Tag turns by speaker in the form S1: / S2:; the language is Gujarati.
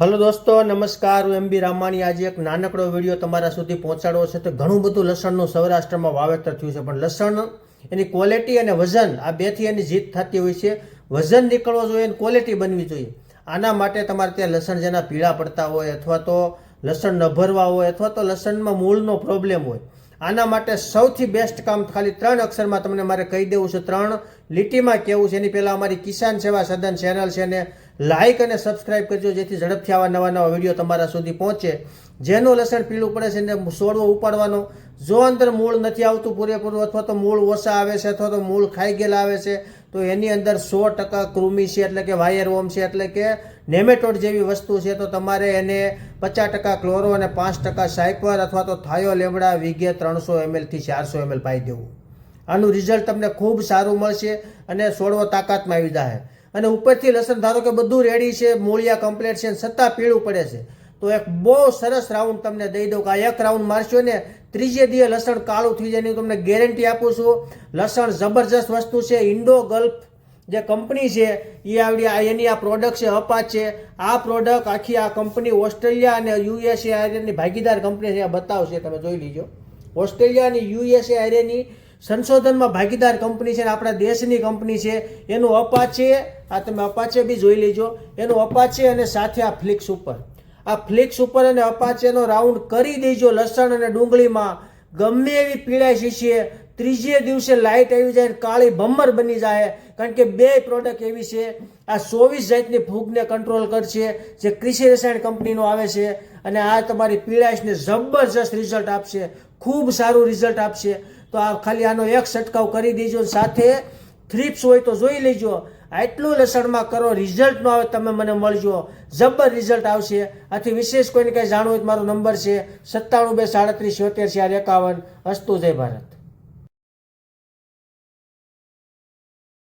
S1: હલો દોસ્તો, નમસ્કાર. હું એમ બી રામાણી. આજે એક નાનકડો વીડિયો તમારા સુધી પહોંચાડવો છે. તો ઘણું બધું લસણનું સૌરાષ્ટ્રમાં વાવેતર થયું છે. પણ લસણ, એની ક્વોલિટી અને વજન, આ બેથી એની જીત થતી હોય છે. વજન નીકળવો જોઈએ અને ક્વોલિટી બનવી જોઈએ. આના માટે તમારે ત્યાં લસણ જેના પીળા પડતા હોય અથવા તો લસણ ન ભરવા હોય અથવા તો લસણમાં મૂળનો પ્રોબ્લેમ હોય. આના માટે સૌથી બેસ્ટ કામ ખાલી ત્રણ અક્ષરમાં તમને મારે કહી દેવું છે. ત્રણ લીટીમાં કેવું છે. એની પહેલાં અમારી કિસાન સેવા સદન ચેનલ છે ને લાઇક અને સબસ્ક્રાઇબ કરજો, જેથી ઝડપથી આવા નવા નવા વીડિયો તમારા સુધી પહોંચે. જેનું લસણ પીળું પડે છે એને સોડવો ઉપાડવાનો. જો અંદર મૂળ નથી આવતું પૂરેપૂરું, અથવા તો મૂળ ઓછા આવે છે, અથવા તો મૂળ ખાઈ ગયેલા આવે છે, તો એની અંદર સો ટકા કૃમિ છે, એટલે કે વાયર વોમ છે, એટલે કે નેમેટોડ જેવી વસ્તુ છે, તો તમારે એને પચાસ ટકા ક્લોરો અને પાંચ ટકા સાયપર અથવા તો થાયો લેમડા વીઘે ત્રણસો એમએલથી ચારસો એમએલ પાઈ દેવું. આનું રિઝલ્ટ તમને ખૂબ સારું મળશે અને સોળવો તાકાતમાં આવી જાય અને ઉપરથી લસણ, ધારો કે બધું રેડી છે, મૂળિયા કમ્પ્લીટ છે છતાં પીળું પડે છે. તો એક બહુ સરસ રાઉન્ડ તમને દઈ દઉં કે આ એક રાઉન્ડ મારશો ને, ત્રીજે દિવસે લસણ કાળું થઈ જાય તમને ગેરંટી આપું છું, લસણ જબરજસ્ત વસ્તુ છે, ઇન્ડો ગલ્ફ જે કંપની છે, એ આવડી એની આ પ્રોડક્ટ છે અપાચ છે. આ પ્રોડક્ટ આખી આ કંપની ઓસ્ટ્રેલિયા અને યુએસએ આર્યનની ભાગીદાર કંપની છે બતાવશે, તમે જોઈ લીજો. ઓસ્ટ્રેલિયા અને યુએસએ આર્યની સંશોધનમાં ભાગીદાર કંપની છે આપણા દેશની કંપની છે, એનું અપાચે, આ તમે અપાચે બી જોઈ લેજો, એનું અપાચે અને સાથે આ ફ્લિક્સ ઉપર. આ ફ્લિક્સ ઉપર અને અપાચેનો રાઉન્ડ કરી દેજો લસણ અને ડુંગળીમાં. ગમે એવી પીળાઈ શીશીએ, ત્રીજે દિવસે લાઇટ આવી જાય કાળી ભમ્મર બની જાય, કારણ કે બે પ્રોડક્ટ એવી છે, આ ચોવીસ જાતની ફૂગને કંટ્રોલ કરશે, જે કૃષિ રસાયણ કંપનીનો આવે છે, અને આ તમારી પીળાશને જબરજસ્ત રિઝલ્ટ આપશે, ખૂબ સારું રિઝલ્ટ આપશે. તો આ ખાલી આનો એક છંટકાવ કરી દેજો સાથે થ્રીપ્સ હોય તો જોઈ લેજો. આટલું લસણમાં કરો રિઝલ્ટ ન આવે તમે મને મળજો. જબર રિઝલ્ટ આવશે. આથી વિશેષ કોઈને કંઈ જાણવું હોય તો મારો નંબર છે સત્તાણું બે સાડત્રીસ છોતેર ચાર એકાવન. અસ્તુ જય ભારત.